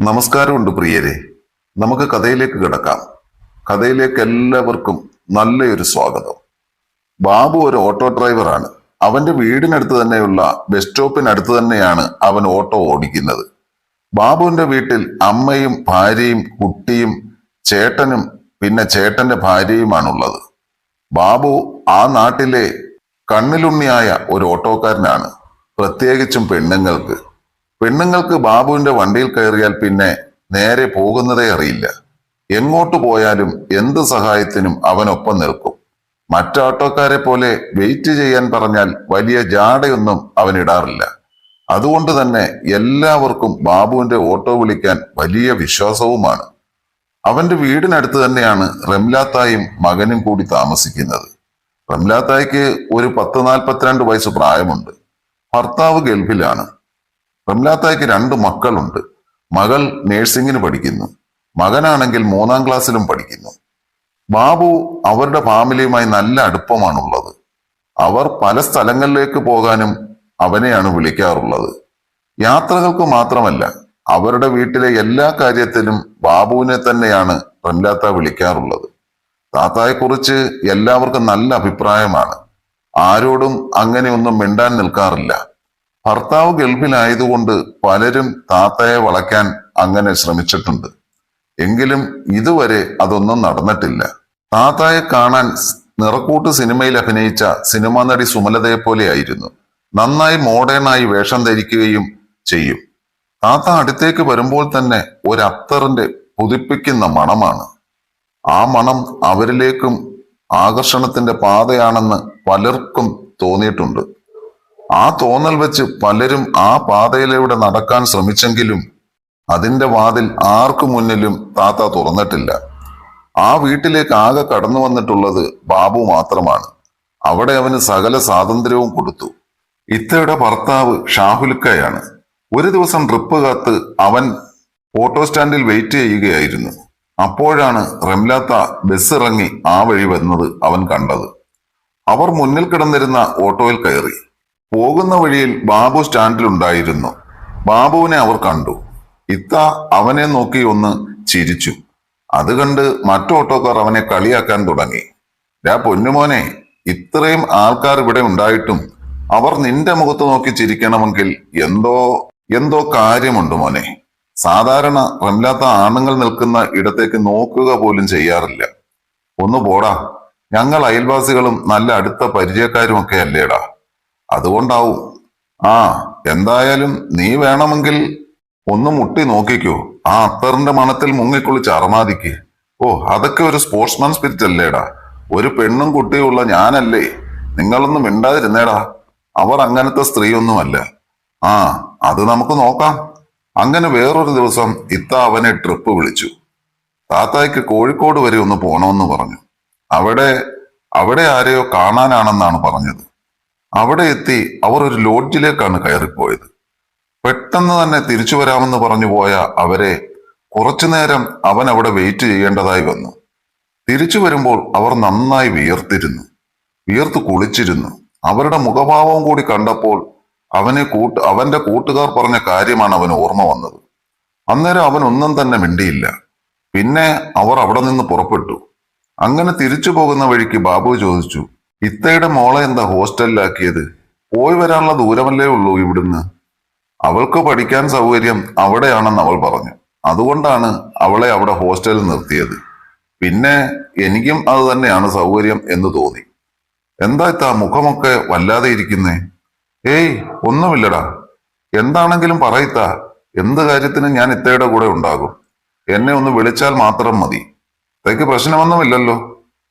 നമസ്കാരമുണ്ട് പ്രിയരെ. നമുക്ക് കഥയിലേക്ക് കിടക്കാം. കഥയിലേക്ക് എല്ലാവർക്കും നല്ലൊരു സ്വാഗതം. ബാബു ഒരു ഓട്ടോ ഡ്രൈവറാണ്. അവന്റെ വീടിനടുത്ത് തന്നെയുള്ള ബസ് സ്റ്റോപ്പിനടുത്ത് തന്നെയാണ് അവൻ ഓട്ടോ ഓടിക്കുന്നത്. ബാബുവിന്റെ വീട്ടിൽ അമ്മയും ഭാര്യയും കുട്ടിയും ചേട്ടനും പിന്നെ ചേട്ടന്റെ ഭാര്യയുമാണുള്ളത്. ബാബു ആ നാട്ടിലെ കണ്ണിലുണ്ണിയായ ഒരു ഓട്ടോക്കാരനാണ്. പ്രത്യേകിച്ചും പെണ്ണുങ്ങൾക്ക്. പെണ്ണുങ്ങൾക്ക് ബാബുവിന്റെ വണ്ടിയിൽ കയറിയാൽ പിന്നെ നേരെ പോകുന്നതേ അറിയില്ല. എങ്ങോട്ട് പോയാലും എന്ത് സഹായത്തിനും അവനൊപ്പം നിൽക്കും. മറ്റു ഓട്ടോക്കാരെ പോലെ വെയിറ്റ് ചെയ്യാൻ പറഞ്ഞാൽ വലിയ ജാടയൊന്നും അവൻ ഇടാറില്ല. അതുകൊണ്ട് തന്നെ എല്ലാവർക്കും ബാബുവിന്റെ ഓട്ടോ വിളിക്കാൻ വലിയ വിശ്വാസവുമാണ്. അവന്റെ വീടിനടുത്ത് തന്നെയാണ് റംലാത്തായും മകനും കൂടി താമസിക്കുന്നത്. റംലാത്തായ്ക്ക് ഒരു പത്ത് നാൽപ്പത്തിരണ്ട് വയസ്സ് പ്രായമുണ്ട്. ഭർത്താവ് ഗൾഫിലാണ്. റംലാത്തായ്ക്ക് രണ്ട് മക്കളുണ്ട്. മകൾ നേഴ്സിംഗിന് പഠിക്കുന്നു. മകനാണെങ്കിൽ മൂന്നാം ക്ലാസ്സിലും പഠിക്കുന്നു. ബാബു അവരുടെ ഫാമിലിയുമായി നല്ല അടുപ്പമാണുള്ളത്. അവർ പല സ്ഥലങ്ങളിലേക്ക് പോകാനും അവനെയാണ് വിളിക്കാറുള്ളത്. യാത്രകൾക്ക് മാത്രമല്ല അവരുടെ വീട്ടിലെ എല്ലാ കാര്യത്തിലും ബാബുവിനെ തന്നെയാണ് റംലാത്ത വിളിക്കാറുള്ളത്. താത്തായെക്കുറിച്ച് എല്ലാവർക്കും നല്ല അഭിപ്രായമാണ്. ആരോടും അങ്ങനെയൊന്നും മിണ്ടാൻ നിൽക്കാറില്ല. ഭർത്താവ് ഗൾഫിലായതുകൊണ്ട് പലരും താത്തയെ വളയ്ക്കാൻ അങ്ങനെ ശ്രമിച്ചിട്ടുണ്ട്. എങ്കിലും ഇതുവരെ അതൊന്നും നടന്നിട്ടില്ല. താത്തായെ കാണാൻ നിറക്കൂട്ട് സിനിമയിൽ അഭിനയിച്ച സിനിമാ നടി സുമലതയെ പോലെയായിരുന്നു നന്നായി മോഡേണായി വേഷം ധരിക്കുകയും ചെയ്യും. താത്ത അടുത്തേക്ക് വരുമ്പോൾ തന്നെ ഒരത്തറിന്റെ പുതിപ്പിക്കുന്ന മണമാണ്. ആ മണം അവരിലേക്കും ആകർഷണത്തിന്റെ പാതയാണെന്ന് പലർക്കും തോന്നിയിട്ടുണ്ട്. ആ തോന്നൽ വെച്ച് പലരും ആ പാതയിലൂടെ നടക്കാൻ ശ്രമിച്ചെങ്കിലും അതിന്റെ വാതിൽ ആർക്കു മുന്നിലും താത്ത തുറന്നിട്ടില്ല. ആ വീട്ടിലേക്ക് ആകെ കടന്നു വന്നിട്ടുള്ളത് ബാബു മാത്രമാണ്. അവിടെ അവന് സകല സ്വാതന്ത്ര്യവും കൊടുത്തു. ഇത്തയുടെ ഭർത്താവ് ഷാഹുൽക്കയാണ്. ഒരു ദിവസം ട്രിപ്പ് കാത്ത് അവൻ ഓട്ടോ സ്റ്റാൻഡിൽ വെയിറ്റ് ചെയ്യുകയായിരുന്നു. അപ്പോഴാണ് റംലാത്ത ബസ് ഇറങ്ങി ആ വഴി വരുന്നത് അവൻ കണ്ടത്. അവർ മുന്നിൽ കിടന്നിരുന്ന ഓട്ടോയിൽ കയറി. പോകുന്ന വഴിയിൽ ബാബു സ്റ്റാൻഡിലുണ്ടായിരുന്നു. ബാബുവിനെ അവർ കണ്ടു. ഇത്ത അവനെ നോക്കി ഒന്ന് ചിരിച്ചു. അത് കണ്ട് മറ്റു ഓട്ടോക്കാർ അവനെ കളിയാക്കാൻ തുടങ്ങി. രാ പൊന്നുമോനെ ഇത്രയും ആൾക്കാർ ഇവിടെ ഉണ്ടായിട്ടും അവർ നിന്റെ മുഖത്ത് നോക്കി ചിരിക്കണമെങ്കിൽ എന്തോ എന്തോ കാര്യമുണ്ട് മോനെ. സാധാരണ റംലാത്ത ആണുങ്ങൾ നിൽക്കുന്ന ഇടത്തേക്ക് നോക്കുക പോലും ചെയ്യാറില്ല. ഒന്ന് പോടാ. ഞങ്ങൾ അയൽവാസികളും നല്ല അടുത്ത പരിചയക്കാരും ഒക്കെ അല്ലേടാ. അതുകൊണ്ടാവും. ആ എന്തായാലും നീ വേണമെങ്കിൽ ഒന്ന് മുട്ടി നോക്കിക്കോ. ആ അത്തറിന്റെ മണത്തിൽ മുങ്ങിക്കുളിച്ച് അറമാതിക്ക്. ഓ അതൊക്കെ ഒരു സ്പോർട്സ്മാൻ സ്പിരിറ്റ് അല്ലേടാ. ഒരു പെണ്ണും കുട്ടിയുള്ള ഞാനല്ലേ. നിങ്ങളൊന്നും മിണ്ടാതിരുന്നേടാ. അവർ അങ്ങനത്തെ സ്ത്രീയൊന്നുമല്ല. ആ അത് നമുക്ക് നോക്കാം. അങ്ങനെ വേറൊരു ദിവസം ഇത്ത അവനെ ട്രിപ്പ് വിളിച്ചു. താത്തായ്ക്ക് കോഴിക്കോട് വരെ ഒന്ന് പോണമെന്ന് പറഞ്ഞു. അവിടെ അവിടെ ആരെയോ കാണാനാണെന്നാണ് പറഞ്ഞത്. അവിടെ എത്തി അവർ ഒരു ലോഡ്ജിലേക്കാണ് കയറിപ്പോയത്. പെട്ടെന്ന് തന്നെ തിരിച്ചു വരാമെന്ന് പറഞ്ഞു പോയ അവരെ കുറച്ചു നേരം അവൻ അവിടെ വെയിറ്റ് ചെയ്യേണ്ടതായി വന്നു. തിരിച്ചു വരുമ്പോൾ അവർ നന്നായി വിയർത്തിരുന്നു. വിയർത്ത് കുളിച്ചിരുന്നു. അവരുടെ മുഖഭാവം കൂടി കണ്ടപ്പോൾ അവനെ കൂട്ട് അവന്റെ കൂട്ടുകാർ പറഞ്ഞ കാര്യമാണ് അവന് ഓർമ്മ വന്നത്. അന്നേരം അവൻ ഒന്നും തന്നെ മിണ്ടിയില്ല. പിന്നെ അവർ അവിടെ നിന്ന് പുറപ്പെട്ടു. അങ്ങനെ തിരിച്ചു പോകുന്ന വഴിക്ക് ബാബു ചോദിച്ചു ഇത്തയുടെ മോളെ എന്താ ഹോസ്റ്റലിലാക്കിയത്? പോയി വരാനുള്ള ദൂരമല്ലേ ഉള്ളൂ ഇവിടുന്ന്. അവൾക്ക് പഠിക്കാൻ സൗകര്യം അവിടെയാണെന്ന് അവൾ പറഞ്ഞു. അതുകൊണ്ടാണ് അവളെ അവിടെ ഹോസ്റ്റലിൽ നിർത്തിയത്. പിന്നെ എനിക്കും അത് തന്നെയാണ് സൗകര്യം എന്ന് തോന്നി. എന്താ ഇത്താ മുഖമൊക്കെ വല്ലാതെ ഇരിക്കുന്നേ? ഏയ് ഒന്നുമില്ലടാ. എന്താണെങ്കിലും പറയത്ത എന്ത് കാര്യത്തിനും ഞാൻ ഇത്തയുടെ കൂടെ ഉണ്ടാകും. എന്നെ ഒന്ന് വിളിച്ചാൽ മാത്രം മതി. ഇത്തയ്ക്ക് പ്രശ്നമൊന്നുമില്ലല്ലോ.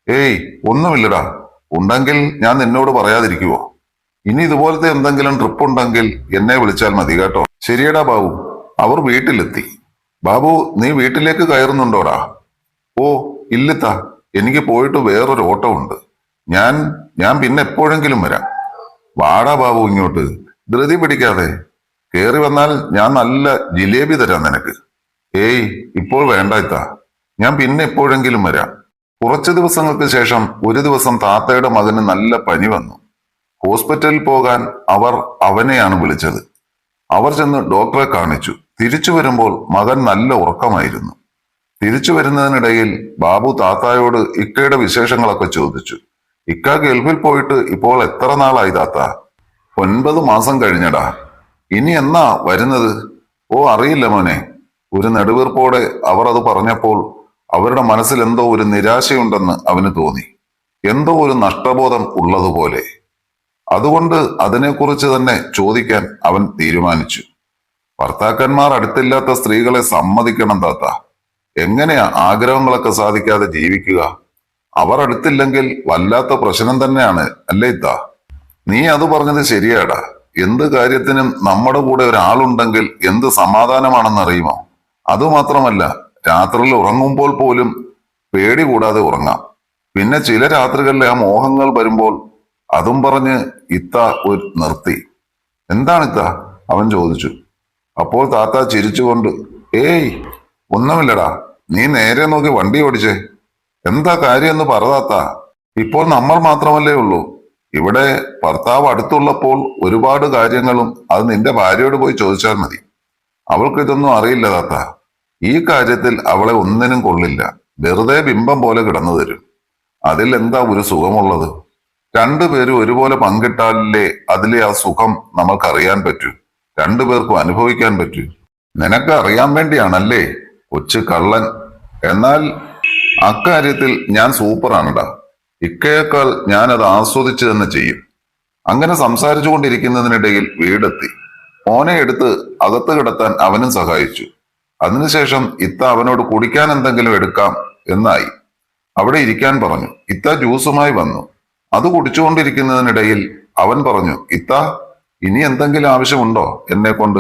ഏയ് ഒന്നുമില്ലടാ. ഉണ്ടെങ്കിൽ ഞാൻ നിന്നോട് പറയാതിരിക്കുവോ? ഇനി ഇതുപോലത്തെ എന്തെങ്കിലും ട്രിപ്പ് ഉണ്ടെങ്കിൽ എന്നെ വിളിച്ചാൽ മതി കേട്ടോ. ശരിയടാ ബാബു. അവർ വീട്ടിലെത്തി. ബാബു നീ വീട്ടിലേക്ക് കയറുന്നുണ്ടോടാ? ഓ ഇല്ലത്താ. എനിക്ക് പോയിട്ട് വേറൊരു ഓട്ടോ ഉണ്ട്. ഞാൻ ഞാൻ പിന്നെ എപ്പോഴെങ്കിലും വരാം. വാടാ ബാബു ഇങ്ങോട്ട്. ധൃതി പിടിക്കാതെ. കേറി വന്നാൽ ഞാൻ നല്ല ജിലേബി തരാം നിനക്ക്. ഏയ് ഇപ്പോൾ വേണ്ട ഇത്താ ഞാൻ പിന്നെ എപ്പോഴെങ്കിലും വരാം. കുറച്ചു ദിവസങ്ങൾക്ക് ശേഷം ഒരു ദിവസം താത്തയുടെ മകന് നല്ല പനി വന്നു. ഹോസ്പിറ്റലിൽ പോകാൻ അവർ അവനെയാണ് വിളിച്ചത്. അവർ ചെന്ന് ഡോക്ടറെ കാണിച്ചു. തിരിച്ചു വരുമ്പോൾ മകൻ നല്ല ഉറക്കമായിരുന്നു. തിരിച്ചു വരുന്നതിനിടയിൽ ബാബു താത്തായോട് ഇക്കയുടെ വിശേഷങ്ങളൊക്കെ ചോദിച്ചു. ഇക്ക ഗൾഫിൽ പോയിട്ട് ഇപ്പോൾ എത്ര നാളായി താത്ത? ഒൻപത് മാസം കഴിഞ്ഞടാ. ഇനി എന്നാ വരുന്നത്? ഓ അറിയില്ല മോനെ. ഒരു നെടുവീർപ്പോടെ അവർ അത് പറഞ്ഞപ്പോൾ അവരുടെ മനസ്സിൽ എന്തോ ഒരു നിരാശയുണ്ടെന്ന് അവന് തോന്നി. എന്തോ ഒരു നഷ്ടബോധം ഉള്ളതുപോലെ. അതുകൊണ്ട് അതിനെക്കുറിച്ച് തന്നെ ചോദിക്കാൻ അവൻ തീരുമാനിച്ചു. ഭർത്താക്കന്മാർ അടുത്തില്ലാത്ത സ്ത്രീകളെ സമ്മതിക്കണം താത്ത. എങ്ങനെയാ ആഗ്രഹങ്ങളൊക്കെ സാധിക്കാതെ ജീവിക്കുക? അവർ അടുത്തില്ലെങ്കിൽ വല്ലാത്ത പ്രശ്നം തന്നെയാണ് അല്ലേ ഇത്താ നീ അത് പറഞ്ഞത് ശരിയാടാ. എന്ത് കാര്യത്തിനും നമ്മുടെ കൂടെ ഒരാളുണ്ടെങ്കിൽ എന്ത് സമാധാനമാണെന്ന് സമാധാനമാണെന്നറിയുമോ അതുമാത്രമല്ല രാത്രിയിൽ ഉറങ്ങുമ്പോൾ പോലും പേടി കൂടാതെ ഉറങ്ങാം. പിന്നെ ചില രാത്രികളിലെ ആ മോഹങ്ങൾ വരുമ്പോൾ അതും പറഞ്ഞ് ഇത്ത ഒരു നിർത്തി. എന്താണ് ഇത്ത? അവൻ ചോദിച്ചു. അപ്പോൾ താത്ത ചിരിച്ചുകൊണ്ട് ഏയ് ഒന്നുമില്ലടാ. നീ നേരെ നോക്കി വണ്ടി ഓടിച്ചേ. എന്താ കാര്യമെന്ന് പറ താത്ത. ഇപ്പോൾ നമ്മൾ മാത്രമല്ലേ ഉള്ളൂ. ഇവിടെ ഭർത്താവ് അടുത്തുള്ളപ്പോൾ ഒരുപാട് കാര്യങ്ങളും അത് നിന്റെ ഭാര്യയോട് പോയി ചോദിച്ചാൽ മതി. അവൾക്ക് ഇതൊന്നും അറിയില്ല താത്ത. ഈ കാര്യത്തിൽ അവളെ ഒന്നിനും കൊള്ളില്ല. വെറുതെ ബിംബം പോലെ കിടന്നു തരും. അതിൽ എന്താ ഒരു സുഖമുള്ളത്? രണ്ടുപേരും ഒരുപോലെ പങ്കിട്ടാലല്ലേ അതിലെ ആ സുഖം നമുക്കറിയാൻ പറ്റൂ. രണ്ടുപേർക്കും അനുഭവിക്കാൻ പറ്റൂ. നിനക്ക് അറിയാൻ വേണ്ടിയാണല്ലേ കൊച്ചു കള്ളൻ? എന്നാൽ അക്കാര്യത്തിൽ ഞാൻ സൂപ്പറാണടാ. ഇക്കയേക്കാൾ ഞാൻ അത് ആസ്വദിച്ചു തന്നെ ചെയ്യും. അങ്ങനെ സംസാരിച്ചു കൊണ്ടിരിക്കുന്നതിനിടയിൽ വീടെത്തി. മോനെ എടുത്ത് അകത്ത് കിടത്താൻ അവനും സഹായിച്ചു. അതിനുശേഷം ഇത്ത അവനോട് കുടിക്കാൻ എന്തെങ്കിലും എടുക്കാം എന്നായി. അവിടെ ഇരിക്കാൻ പറഞ്ഞു. ഇത്ത ജ്യൂസുമായി വന്നു. അത് കുടിച്ചുകൊണ്ടിരിക്കുന്നതിനിടയിൽ അവൻ പറഞ്ഞു ഇത്ത ഇനി എന്തെങ്കിലും ആവശ്യമുണ്ടോ എന്നെ കൊണ്ട്?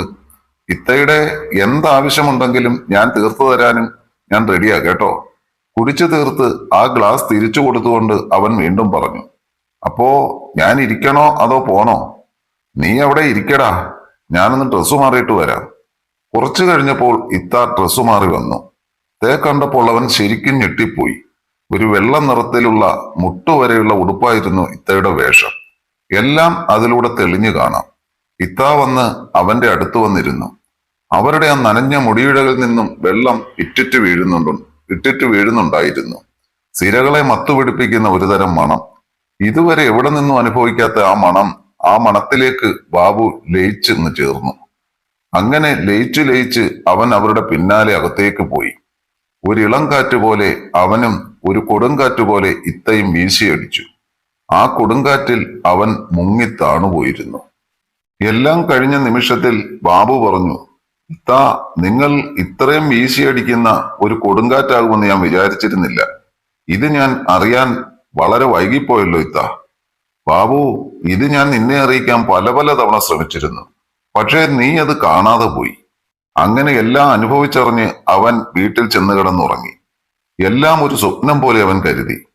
ഇത്തയുടെ എന്താവശ്യമുണ്ടെങ്കിലും ഞാൻ തീർത്തു തരാനും ഞാൻ റെഡിയാ കേട്ടോ. കുടിച്ചു തീർത്ത് ആ ഗ്ലാസ് തിരിച്ചു കൊടുത്തുകൊണ്ട് അവൻ വീണ്ടും പറഞ്ഞു അപ്പോ ഞാൻ ഇരിക്കണോ അതോ പോണോ? നീ അവിടെ ഇരിക്കടാ. ഞാനൊന്ന് ഡ്രസ്സ് മാറിയിട്ട് വരാം. കുറച്ചു കഴിഞ്ഞപ്പോൾ ഇത്ത ഡ്രസ്സ് മാറി വന്നു. തേ കണ്ടപ്പോൾ അവൻ ശരിക്കും ഞെട്ടിപ്പോയി. ഒരു വെള്ള നിറത്തിലുള്ള മുട്ടുവരെയുള്ള ഉടുപ്പായിരുന്നു ഇത്തയുടെ വേഷം. എല്ലാം അതിലൂടെ തെളിഞ്ഞു കാണാം. ഇത്ത വന്ന് അവന്റെ അടുത്ത് വന്നിരുന്നു. അവരുടെ ആ നനഞ്ഞ മുടിയിഴകളിൽ നിന്നും വെള്ളം ഇറ്റിറ്റ് വീഴുന്നുണ്ട് ഇറ്റിറ്റ് വീഴുന്നുണ്ടായിരുന്നു. സിരകളെ മത്തുപിടിപ്പിക്കുന്ന ഒരുതരം മണം. ഇതുവരെ എവിടെ നിന്നും അനുഭവിക്കാത്ത ആ മണം ആ മണത്തിലേക്ക് ബാബു ലയിച്ചെന്ന് ചേർന്നു. അങ്ങനെ ലയിച്ചു ലയിച്ച് അവൻ അവരുടെ പിന്നാലെ അകത്തേക്ക് പോയി. ഒരു കാറ്റ് പോലെ അവനും ഒരു കൊടുങ്കാറ്റ് പോലെ ഇത്തയും വീശിയടിച്ചു. ആ കൊടുങ്കാറ്റിൽ അവൻ മുങ്ങി താണുപോയിരുന്നു. എല്ലാം കഴിഞ്ഞ നിമിഷത്തിൽ ബാബു പറഞ്ഞു ഇത്താ നിങ്ങൾ ഇത്രയും വീശിയടിക്കുന്ന ഒരു കൊടുങ്കാറ്റാകുമെന്ന് ഞാൻ വിചാരിച്ചിരുന്നില്ല. ഇത് ഞാൻ അറിയാൻ വളരെ വൈകിപ്പോയല്ലോ ഇത്ത. ബാബു ഇത് ഞാൻ നിന്നെ അറിയിക്കാൻ പല പല തവണ ശ്രമിച്ചിരുന്നു. പക്ഷേ നീ അത് കാണാതെ പോയി. അങ്ങനെ എല്ലാം അനുഭവിച്ചറിഞ്ഞ് അവൻ വീട്ടിൽ ചെന്ന് കിടന്നുറങ്ങി. എല്ലാം ഒരു സ്വപ്നം പോലെ അവൻ കരുതി.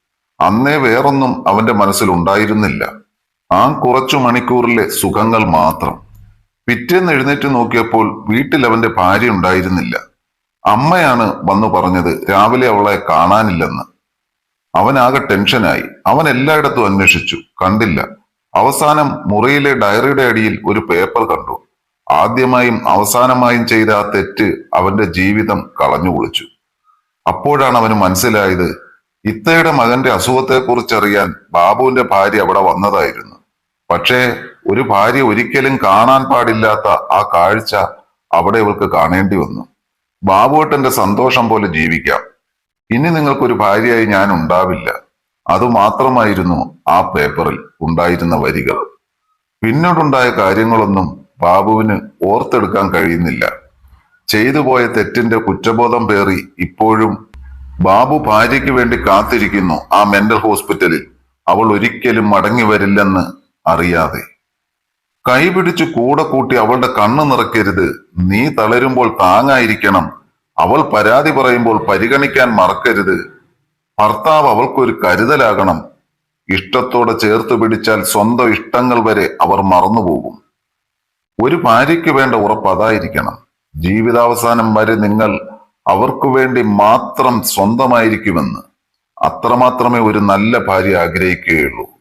അന്നേ വേറൊന്നും അവന്റെ മനസ്സിൽ ഉണ്ടായിരുന്നില്ല. ആ കുറച്ചു മണിക്കൂറിലെ സുഖങ്ങൾ മാത്രം. പിറ്റേന്ന് എഴുന്നേറ്റ് നോക്കിയപ്പോൾ വീട്ടിൽ അവന്റെ ഭാര്യ ഉണ്ടായിരുന്നില്ല. അമ്മയാണ് വന്നു പറഞ്ഞത് രാവിലെ അവളെ കാണാനില്ലെന്ന്. അവനാകെ ടെൻഷനായി. അവൻ എല്ലായിടത്തും അന്വേഷിച്ചു. കണ്ടില്ല. അവസാനം മുറിയിലെ ഡയറിയുടെ അടിയിൽ ഒരു പേപ്പർ കണ്ടു. ആദ്യമായും അവസാനമായും ചെയ്ത ആ തെറ്റ് അവന്റെ ജീവിതം കളഞ്ഞു കുളിച്ചു. അപ്പോഴാണ് അവന് മനസ്സിലായത് ഇത്തയുടെ മകന്റെ അസുഖത്തെക്കുറിച്ചറിയാൻ ബാബുവിന്റെ ഭാര്യ അവിടെ വന്നതായിരുന്നു. പക്ഷേ ഒരു ഭാര്യ ഒരിക്കലും കാണാൻ പാടില്ലാത്ത ആ കാഴ്ച അവിടെ ഇവർക്ക് കാണേണ്ടി വന്നു. ബാബുവേട്ടന്റെ സന്തോഷം പോലെ ജീവിക്കാം. ഇനി നിങ്ങൾക്കൊരു ഭാര്യയായി ഞാൻ ഉണ്ടാവില്ല. അതുമാത്രമായിരുന്നു ആ പേപ്പറിൽ ഉണ്ടായിരുന്ന വരികൾ. പിന്നീടുണ്ടായ കാര്യങ്ങളൊന്നും ബാബുവിന് ഓർത്തെടുക്കാൻ കഴിയുന്നില്ല. ചെയ്തു പോയ തെറ്റിന്റെ കുറ്റബോധം പേറി ഇപ്പോഴും ബാബു ഭാര്യയ്ക്ക് വേണ്ടി കാത്തിരിക്കുന്നു ആ മെന്റൽ ഹോസ്പിറ്റലിൽ അവൾ ഒരിക്കലും മടങ്ങി വരില്ലെന്ന് അറിയാതെ. കൈപിടിച്ചു കൂടെ കൂട്ടി അവളുടെ കണ്ണ് നിറയ്ക്കരുത്. നീ തളരുമ്പോൾ താങ്ങായിരിക്കണം. അവൾ പരാതി പറയുമ്പോൾ പരിഗണിക്കാൻ മറക്കരുത്. ഭർത്താവ് അവൾക്കൊരു കരുതലാകണം. ഇഷ്ടത്തോടെ ചേർത്ത് പിടിച്ചാൽ സ്വന്തം ഇഷ്ടങ്ങൾ വരെ അവർ മറന്നുപോകും. ഒരു ഭാര്യയ്ക്ക് വേണ്ട ഉറപ്പ് അതായിരിക്കണം. ജീവിതാവസാനം വരെ നിങ്ങൾ അവർക്കു വേണ്ടി മാത്രം സ്വന്തമായിരിക്കുമെന്ന് അത്രമാത്രമേ ഒരു നല്ല ഭാര്യ ആഗ്രഹിക്കുകയുള്ളൂ.